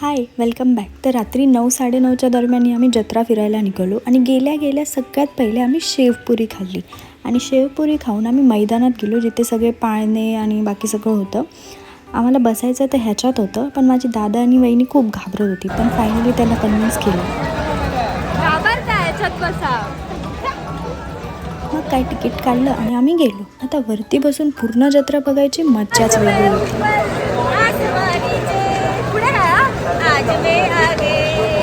Hi welcome back तर रात्री नऊ साडेनऊच्या दरम्यान आम्ही जत्रा फिरायला निघालो आणि गेल्या गेल्या सगळ्यात पहिले आम्ही शेवपुरी खाल्ली. आणि शेवपुरी खाऊन आम्ही मैदानात गेलो जिथे सगळे पाळणे आणि बाकी सगळं होतं. आम्हाला बसायचं तर ह्याच्यात होतं पण माझी दादा आणि वहिनी खूप घाबरत होती पण फायनली त्यांना कन्व्हिन्स केलं. मग काय तिकीट काढलं आणि आम्ही गेलो. आता वरती बसून पूर्ण जत्रा बघायची मज्जाच वेगळी होती आसमानीचे पुढे काय हा? आज मैं आगे जमाना है पीछे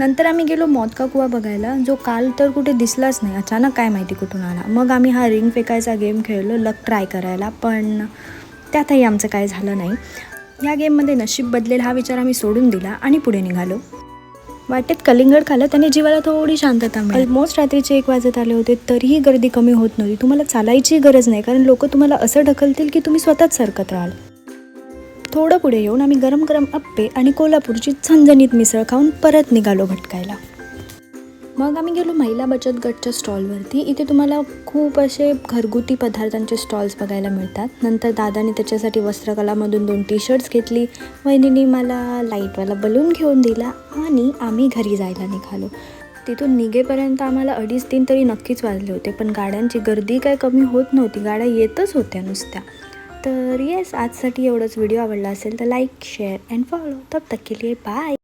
नंतर आम्ही गेलो मोदका कुवा बघायला. जो काल तर कुठे दिसलाच नाही. अचानक काय माहिती कुठून आला. मग आम्ही हा रिंग फेकायचा गेम खेळलो लक ट्राय करायला. पण त्यातही आमचं काय झालं नाही. या गेममध्ये नशीब बदलेल हा विचार आम्ही सोडून दिला आणि पुढे निघालो. वाटेत कलिंगड खाल्लं त्याने जीवाला थोडी शांतता मिळाली. ऑलमोस्ट रात्रीचे एक वाजत आले होते तरीही गर्दी कमी होत नव्हती. तुम्हाला चालायची गरज नाही कारण लोक तुम्हाला असं ढकलतील की तुम्ही स्वतःच सरकत राहाल. थोडं पुढे येऊन आम्ही गरम गरम अप्पे आणि कोल्हापूरची झणझणीत मिसळ खाऊन परत निघालो भटकायला. मग आम्ही गेलो महिला बचत गटच्या स्टॉलवरती. इथे तुम्हाला खूप असे घरगुती पदार्थांचे स्टॉल्स बघायला मिळतात. नंतर दादाने त्याच्यासाठी वस्त्रकलामधून दोन टी शर्ट्स घेतली. वहिनीने मला लाईटवाला बलून घेऊन दिला आणि आम्ही घरी जायला निघालो. तिथून निघेपर्यंत आम्हाला अडीच तीन तरी नक्कीच वाजले होते. पण गाड्यांची गर्दी काय कमी होत नव्हती. गाड्या येतच होत्या नुसत्या. तर येस आजसाठी एवढंच. व्हिडिओ आवडला असेल तर लाईक शेअर अँड फॉलो तब तक के लिए बाय